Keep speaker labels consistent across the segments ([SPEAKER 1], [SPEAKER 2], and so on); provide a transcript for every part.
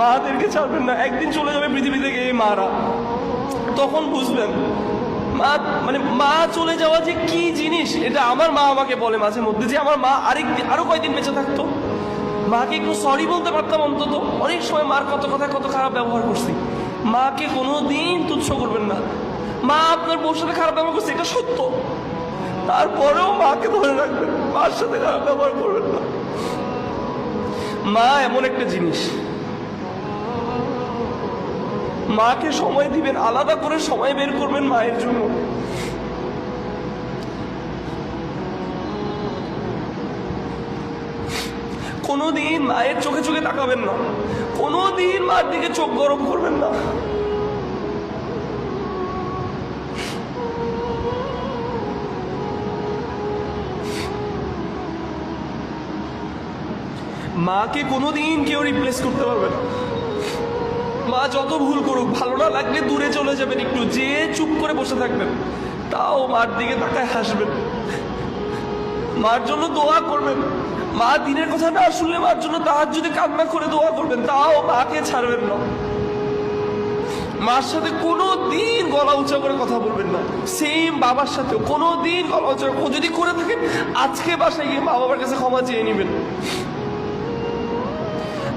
[SPEAKER 1] মাদেরকে ছাড়বেন না, একদিন চলে যাবে পৃথিবী থেকে এই মারা। তখন বুঝবেন, মা মানে মা চলে যাওয়া যে কি জিনিস, এটা আমার মা আমাকে বলে মাঝে মধ্যে যে আমার মা আরেক আরও কয়েকদিন বেঁচে থাকতো। মাকে একটু সরি বলতে পারতাম অন্তত। অনেক সময় মার কত কথা, কত খারাপ ব্যবহার করছি। মাকে কোনো দিন তুচ্ছ করবেন না। মা আপনার বউর সাথে খারাপ ব্যবহার করছে, এটা সত্য। তারপরেও মাকে ধরে রাখবেন, মার সাথে খারাপ ব্যবহার করবেন না। মা এমন একটা জিনিস মাকে সময় দিবেন, আলাদা করে সময় বের করবেন মায়ের জন্য। কোনোদিন মায়ের চোখে চোখে তাকাবেন না। কোনোদিন মার দিকে চোখ গরম করবেন না। মাকে কোনোদিন কেউ রিপ্লেস করতে পারবে না। মা যত ভুল করুক, ভালো না লাগলে দূরে চলে যাবেন একটু, যে চুপ করে বসে থাকবেন, তাও মার দিকে তাকায় হাসবেন। মার জন্য দোয়া করবেন। মা দিনের কথা না শুনলে মার জন্য তাহার যদি কান্না করে দোয়া করবেন, তাও মাকে ছাড়বেন না। মার সাথে কোনো দিন গলা উঁচা করে কথা বলবেন না। সেম বাবার সাথেও কোনো দিন গলা উঁচা যদি করে থাকেন আজকে বাসায় গিয়ে মা বাবার কাছে ক্ষমা চেয়ে নেবেন।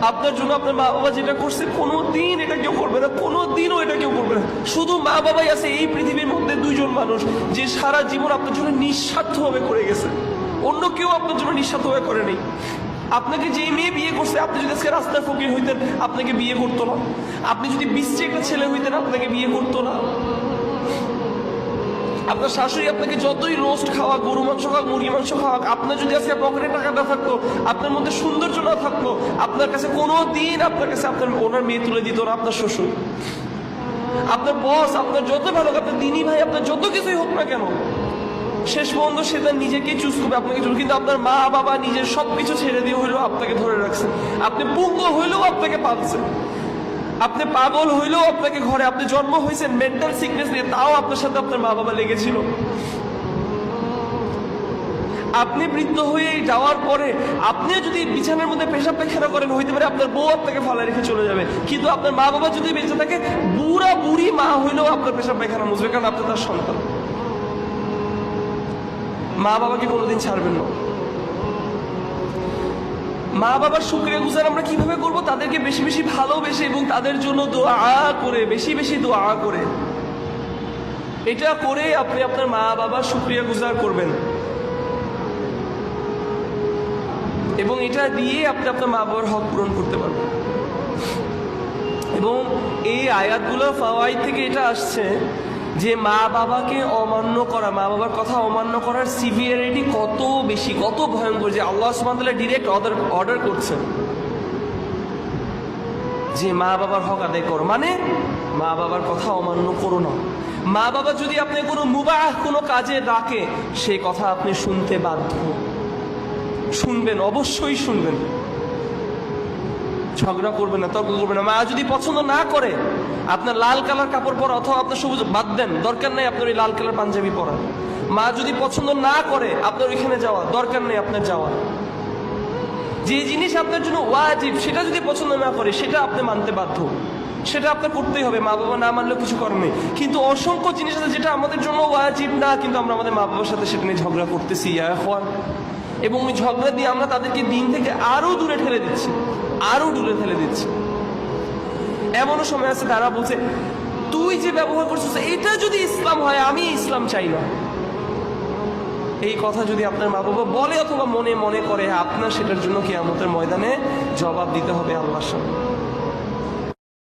[SPEAKER 1] আপনার জন্য আপনার মা বাবা যেটা করছে কোনো দিন এটা কেউ করবে না কোনো দিনও এটা কেউ করবে না। শুধু মা বাবাই আছে, এই পৃথিবীর মধ্যে দুইজন মানুষ যে সারা জীবন আপনার জন্য নিঃস্বার্থভাবে করে গেছে। অন্য কেউ আপনার জন্য নিঃস্বার্থভাবে করে নেই। আপনাকে যে মেয়ে বিয়ে করছে, আপনি যদি আজকে রাস্তার ফকির হইতেন, আপনাকে বিয়ে করতো না। আপনি যদি বিশ্বে একটা ছেলে হইতেন, আপনাকে বিয়ে করতো না। আপনার শাশুড়ি আপনাকে যতই রোস্ট খাওয়া গরু মাংস খাওয়া মুরগি মাংস খাওয়া আপনার যদি আজকে পকেটে টাকা না থাকতো, আপনার মধ্যে সৌন্দর্য না থাকতো, আপনার কাছে কোনো দিন আপনার কাছে আপনার ওনার মেয়ে তুলে দিত না, আপনার শ্বশুর। আপনার বস আপনার যত ভালো আপনার দিনী ভাই, আপনার যত কিছুই হোক না কেন, শেষ পর্যন্ত সে তার নিজেকে চুজ করবে, আপনাকে চুজ কিন্তু আপনার মা, বাবা, নিজের সব কিছু ছেড়ে দিয়ে হইলেও আপনাকে ধরে রাখছে। আপনি পুঙ্গ হইলেও আপনাকে পালছে। আপনি পাগল হইলেও আপনাকে ঘরে আপনি জন্ম হয়েছেন মেন্টাল সিকনেস নিয়ে তাও আপনার সাথে আপনার মা বাবা লেগেছিল। আপনি বৃদ্ধ হয়ে যাওয়ার পরে আপনি যদি বিছানার মধ্যে পেশাব পায়খানা করেন, হইতে পারে আপনার বউ আপনাকে ফালা রেখে চলে যাবে। কিন্তু আপনার মা বাবা যদি বেঁচে থাকে, বুড়া বুড়ি মা হইলেও আপনার পেশাব পায়খানা মুছবে, কারণ আপনি তার সন্তান। মা বাবাকে কোনোদিন ছাড়বেন না। মা বাবার শুক্রিয়া গুজার আমরা কীভাবে করব? তাদেরকে বেশি বেশি ভালোবেসে এবং তাদের জন্য দোয়া করে, বেশি বেশি দোয়া করে। এটা করে আপনি আপনার মা বাবার শুক্রিয়া গুজার করবেন। এবং এটা দিয়ে আপনি আপনার মা বাবার হক পূরণ করতে পারবেন। এবং এই আয়াতগুলো ফাওয়াই থেকে এটা আসছে যে মা বাবাকে অমান্য করা, মা বাবার কথা অমান্য করার সিভিয়ারিটি কত বেশি, কত ভয়ঙ্কর যে আল্লাহ সুবহানাহু ডিরেক্ট অর্ডার অর্ডার করছেন। যে মা বাবার হক আদায় করো মানে মা বাবার কথা অমান্য করো না। মা বাবা যদি আপনি কোনো মুবাহ, কোনো কাজে ডাকে সেই কথা আপনি শুনতে বাধ্য। শুনবেন, অবশ্যই শুনবেন। ঝগড়া করবে না, তর্ক করবে না। মা যদি পছন্দ না করে, আপনার লাল কালার কাপড় পরা অথবা আপনার সবুজ, বাদ দেন, দরকার নেই আপনার ওই লাল কালার পাঞ্জাবি পরা। মা যদি পছন্দ না করে, আপনার ওইখানে যাওয়া, দরকার নেই আপনার যাওয়া। যে জিনিস আপনার জন্য ওয়াজিব, সেটা যদি পছন্দ না করে, সেটা আপনি মানতে বাধ্য। সেটা আপনার করতেই হবে, মা বাবা না মানলেও কিছু নেই। কিন্তু অসংখ্য জিনিস আছে যেটা আমাদের জন্য ওয়াজিব না, কিন্তু আমরা আমাদের মা বাবার সাথে সেটা নিয়ে ঝগড়া করতেছি এখন এবং ওই ঝগড়া দিয়ে আমরা তাদেরকে দিন থেকে আরও দূরে ঠেলে দিচ্ছি। আরও ডুলে ফেলে দিচ্ছে। এমনও সময় আছে তারা বলছে, তুই যে ব্যবহার করছিস, এটা যদি ইসলাম হয়, আমি ইসলাম চাই না। এই কথা যদি আপনার মা বাবা বলে অথবা মনে মনে করে, আপনার সেটার জন্য কি আমাদের ময়দানে জবাব দিতে হবে আল্লাহর সামনে।